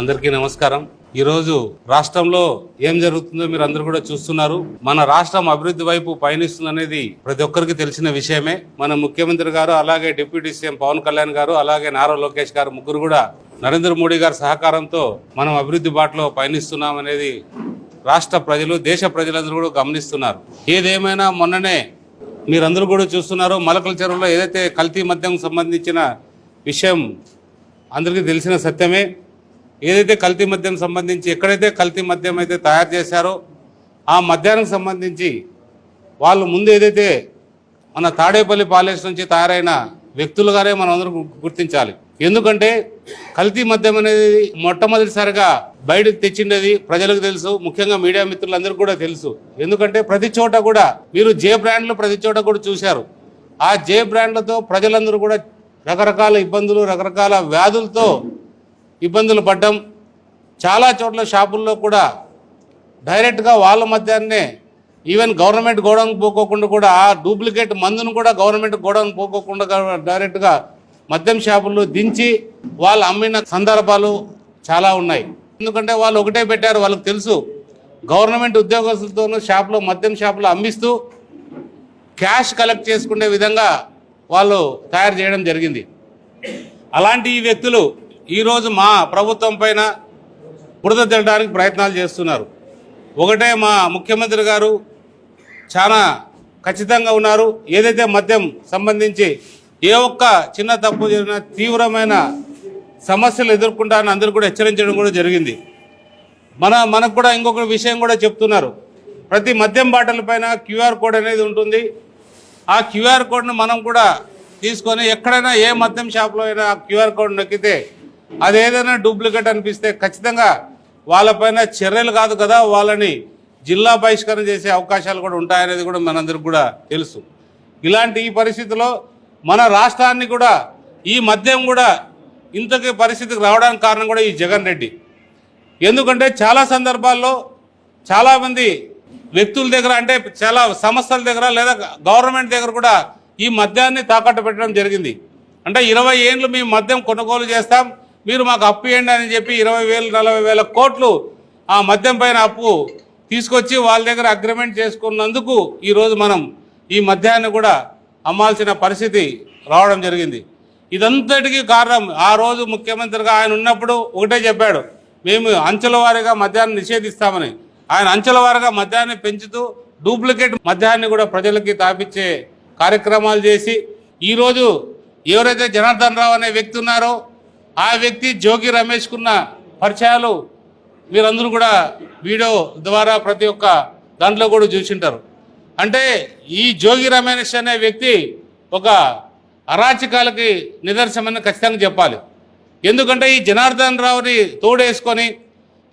అందరికీ నమస్కారం. ఈరోజు రాష్ట్రంలో ఏం జరుగుతుందో మీరు అందరూ కూడా చూస్తున్నారు. మన రాష్ట్రం అభివృద్ధి వైపు పయనిస్తుందనేది ప్రతి ఒక్కరికి తెలిసిన విషయమే. మన ముఖ్యమంత్రి గారు అలాగే డిప్యూటీ సీఎం పవన్ కళ్యాణ్ గారు అలాగే నారా లోకేష్ గారు ముగ్గురు కూడా నరేంద్ర మోడీ గారి సహకారంతో మనం అభివృద్ధి బాటలో పయనిస్తున్నాం అనేది రాష్ట్ర ప్రజలు దేశ ప్రజలందరూ కూడా గమనిస్తున్నారు. ఏదేమైనా మొన్ననే మీరందరూ కూడా చూస్తున్నారు మలకల చెరువులో ఏదైతే కల్తీ మద్యం సంబంధించిన విషయం అందరికీ తెలిసిన సత్యమే. ఏదైతే కల్తీ మద్యం సంబంధించి ఎక్కడైతే కల్తీ మద్యం అయితే తయారు చేశారో ఆ మద్యానికి సంబంధించి వాళ్ళు ముందు ఏదైతే మన తాడేపల్లి పాలేస్ నుంచి తయారైన వ్యక్తులుగానే మనం అందరం గుర్తించాలి. ఎందుకంటే కల్తీ మద్యం అనేది మొట్టమొదటిసారిగా బయటకు తెచ్చిండేది ప్రజలకు తెలుసు ముఖ్యంగా మీడియా మిత్రులందరికీ కూడా తెలుసు. ఎందుకంటే ప్రతి చోట కూడా మీరు జే బ్రాండ్లు ప్రతి చోట కూడా చూశారు. ఆ జే బ్రాండ్లతో ప్రజలందరూ కూడా రకరకాల ఇబ్బందులు రకరకాల వ్యాధులతో ఇబ్బందులు పడ్డం చాలా చోట్ల షాపుల్లో కూడా డైరెక్ట్గా వాళ్ళ మధ్యాన్నే ఈవెన్ గవర్నమెంట్ గోడౌన్ పోకోకుండా కూడా ఆ డూప్లికేట్ మందును కూడా గవర్నమెంట్ గోడౌన్ పోకోకుండా డైరెక్ట్గా మద్యం షాపుల్లో దించి వాళ్ళు అమ్మిన సందర్భాలు చాలా ఉన్నాయి. ఎందుకంటే వాళ్ళు ఒకటే పెట్టారు వాళ్ళకి తెలుసు. గవర్నమెంట్ ఉద్యోగస్తులతోనూ షాప్లో మద్యం షాపులో అమ్మిస్తూ క్యాష్ కలెక్ట్ చేసుకునే విధంగా వాళ్ళు తయారు చేయడం జరిగింది. అలాంటి ఈ వ్యక్తులు ఈరోజు మా ప్రభుత్వం పైన బురద తినడానికి ప్రయత్నాలు చేస్తున్నారు. ఒకటే మా ముఖ్యమంత్రి గారు చాలా ఖచ్చితంగా ఉన్నారు. ఏదైతే మద్యం సంబంధించి ఏ ఒక్క చిన్న తప్పు జరిగినా తీవ్రమైన సమస్యలు ఎదుర్కొంటారని అందరూ కూడా హెచ్చరించడం కూడా జరిగింది. మన మనకు కూడా ఇంకొక విషయం కూడా చెప్తున్నారు. ప్రతి మద్యం బాటల పైన క్యూఆర్ కోడ్ అనేది ఉంటుంది. ఆ క్యూఆర్ కోడ్ను మనం కూడా తీసుకొని ఎక్కడైనా ఏ మద్యం షాప్లో అయినా ఆ క్యూఆర్ కోడ్ నొక్కితే అది ఏదైనా డూప్లికేట్ అనిపిస్తే ఖచ్చితంగా వాళ్ళపైన చర్యలు కాదు కదా వాళ్ళని జిల్లా బహిష్కరణ చేసే అవకాశాలు కూడా ఉంటాయనేది కూడా మనందరికి కూడా తెలుసు. ఇలాంటి ఈ పరిస్థితిలో మన రాష్ట్రాన్ని కూడా ఈ మద్యం కూడా ఇంతకి పరిస్థితికి రావడానికి కారణం కూడా ఈ జగన్ రెడ్డి. ఎందుకంటే చాలా సందర్భాల్లో చాలామంది వ్యక్తుల దగ్గర అంటే చాలా సంస్థల దగ్గర లేదా గవర్నమెంట్ దగ్గర కూడా ఈ మద్యాన్ని తాకట్టు పెట్టడం జరిగింది. అంటే ఇరవై ఏండ్లు మేము మద్యం కొనుగోలు చేస్తాం మీరు మాకు అప్పు ఇవ్వండి అని చెప్పి ఇరవై వేలు నలభై వేల కోట్లు ఆ మద్యం పైన అప్పు తీసుకొచ్చి వాళ్ళ దగ్గర అగ్రిమెంట్ చేసుకున్నందుకు ఈరోజు మనం ఈ మద్యాన్ని కూడా అమ్మాల్సిన పరిస్థితి రావడం జరిగింది. ఇదంతటికీ కారణం ఆ రోజు ముఖ్యమంత్రిగా ఆయన ఉన్నప్పుడు ఒకటే చెప్పాడు మేము అంచెల వారీగా మద్యాన్ని నిషేధిస్తామని. ఆయన అంచెల వారీగా మద్యాన్ని పెంచుతూ డూప్లికేట్ మద్యాన్ని కూడా ప్రజలకి తాపించే కార్యక్రమాలు చేసి ఈరోజు ఎవరైతే జనార్దన్ రావు అనే వ్యక్తి ఉన్నారో ఆ వ్యక్తి జోగి రమేష్కున్న పరిచయాలు మీరందరూ కూడా వీడియో ద్వారా ప్రతి ఒక్క దాంట్లో కూడా చూసింటారు. అంటే ఈ జోగి రమేష్ అనే వ్యక్తి ఒక అరాచకాలకి నిదర్శనమని ఖచ్చితంగా చెప్పాలి. ఎందుకంటే ఈ జనార్దన్ రావుని తోడేసుకొని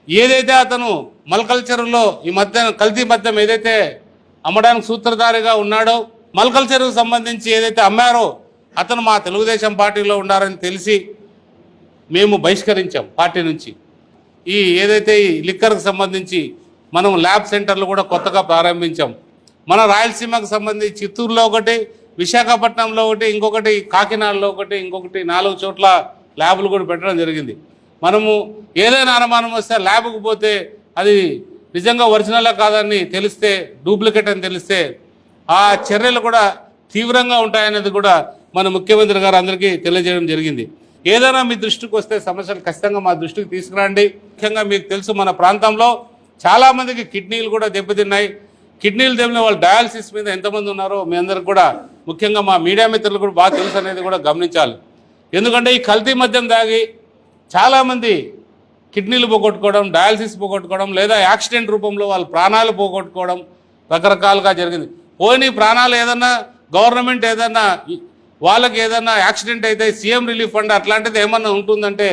ఏదైతే అతను మల్కల్ చెరువులో ఈ మద్యం కల్తీ మద్యం ఏదైతే అమ్మడానికి సూత్రధారిగా ఉన్నాడో మల్కల్ చెరువుకు సంబంధించి ఏదైతే అమ్మారో అతను మా తెలుగుదేశం పార్టీలో ఉన్నారని తెలిసి మేము బహిష్కరించాం పార్టీ నుంచి. ఈ ఏదైతే ఈ లిక్కర్కి సంబంధించి మనం ల్యాబ్ సెంటర్లు కూడా కొత్తగా ప్రారంభించాం. మన రాయలసీమకు సంబంధించి చిత్తూరులో ఒకటి విశాఖపట్నంలో ఒకటి ఇంకొకటి కాకినాడలో ఒకటి ఇంకొకటి నాలుగు చోట్ల ల్యాబులు కూడా పెట్టడం జరిగింది. మనము ఏదైనా అనుమానం వస్తే ల్యాబ్కు పోతే అది నిజంగా ఒరిజినల్ కాదని తెలిస్తే డూప్లికేట్ అని తెలిస్తే ఆ చర్యలు కూడా తీవ్రంగా ఉంటాయనేది కూడా మన ముఖ్యమంత్రి గారు అందరికీ తెలియజేయడం జరిగింది. ఏదైనా మీ దృష్టికి వస్తే సమస్యలు ఖచ్చితంగా మా దృష్టికి తీసుకురండి. ముఖ్యంగా మీకు తెలుసు మన ప్రాంతంలో చాలామందికి కిడ్నీలు కూడా దెబ్బతిన్నాయి. కిడ్నీలు దెబ్బతిన వాళ్ళు డయాలసిస్ మీద ఎంతమంది ఉన్నారో మీ అందరికి కూడా ముఖ్యంగా మా మీడియా మిత్రులు కూడా బాగా తెలుసు అనేది కూడా గమనించాలి. ఎందుకంటే ఈ కల్తీ మద్యం తాగి చాలామంది కిడ్నీలు పోగొట్టుకోవడం డయాలసిస్ పోగొట్టుకోవడం లేదా యాక్సిడెంట్ రూపంలో వాళ్ళ ప్రాణాలు పోగొట్టుకోవడం రకరకాలుగా జరిగింది. పోనీ ప్రాణాలు ఏదన్నా గవర్నమెంట్ ఏదన్నా వాళ్ళకి ఏదన్నా యాక్సిడెంట్ అయితే సీఎం రిలీఫ్ ఫండ్ అట్లాంటిది ఏమన్నా ఉంటుందంటే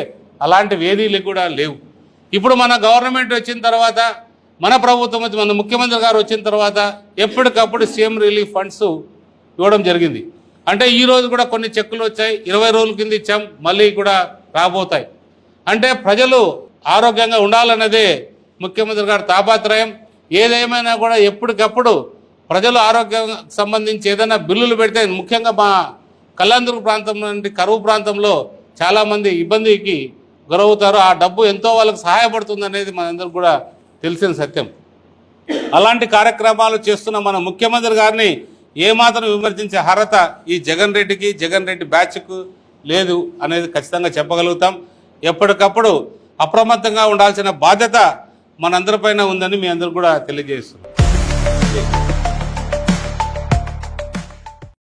అలాంటివి ఏదీ కూడా లేవు. ఇప్పుడు మన గవర్నమెంట్ వచ్చిన తర్వాత మన ప్రభుత్వం వచ్చి మన ముఖ్యమంత్రి గారు వచ్చిన తర్వాత ఎప్పటికప్పుడు సీఎం రిలీఫ్ ఫండ్స్ ఇవ్వడం జరిగింది. అంటే ఈరోజు కూడా కొన్ని చెక్కులు వచ్చాయి ఇరవై రోజుల కింద ఇచ్చాం మళ్ళీ కూడా రాబోతాయి. అంటే ప్రజలు ఆరోగ్యంగా ఉండాలన్నదే ముఖ్యమంత్రి గారి తాపాత్రయం. ఏదేమైనా కూడా ఎప్పటికప్పుడు ప్రజలు ఆరోగ్యం సంబంధించి ఏదైనా బిల్లులు పెడితే ముఖ్యంగా మా కళ్యాణదుర్గ ప్రాంతం నుండి కరువు ప్రాంతంలో చాలామంది ఇబ్బందికి గురవుతారు. ఆ డబ్బు ఎంతో వాళ్ళకి సహాయపడుతుంది అనేది మనందరికి కూడా తెలిసిన సత్యం. అలాంటి కార్యక్రమాలు చేస్తున్న మన ముఖ్యమంత్రి గారిని ఏమాత్రం విమర్శించే అర్హత ఈ జగన్ రెడ్డికి జగన్ రెడ్డి బ్యాచ్కు లేదు అనేది ఖచ్చితంగా చెప్పగలుగుతాం. ఎప్పటికప్పుడు అప్రమత్తంగా ఉండాల్సిన బాధ్యత మనందరిపైన ఉందని మీ అందరూ కూడా తెలియజేస్తున్నాం.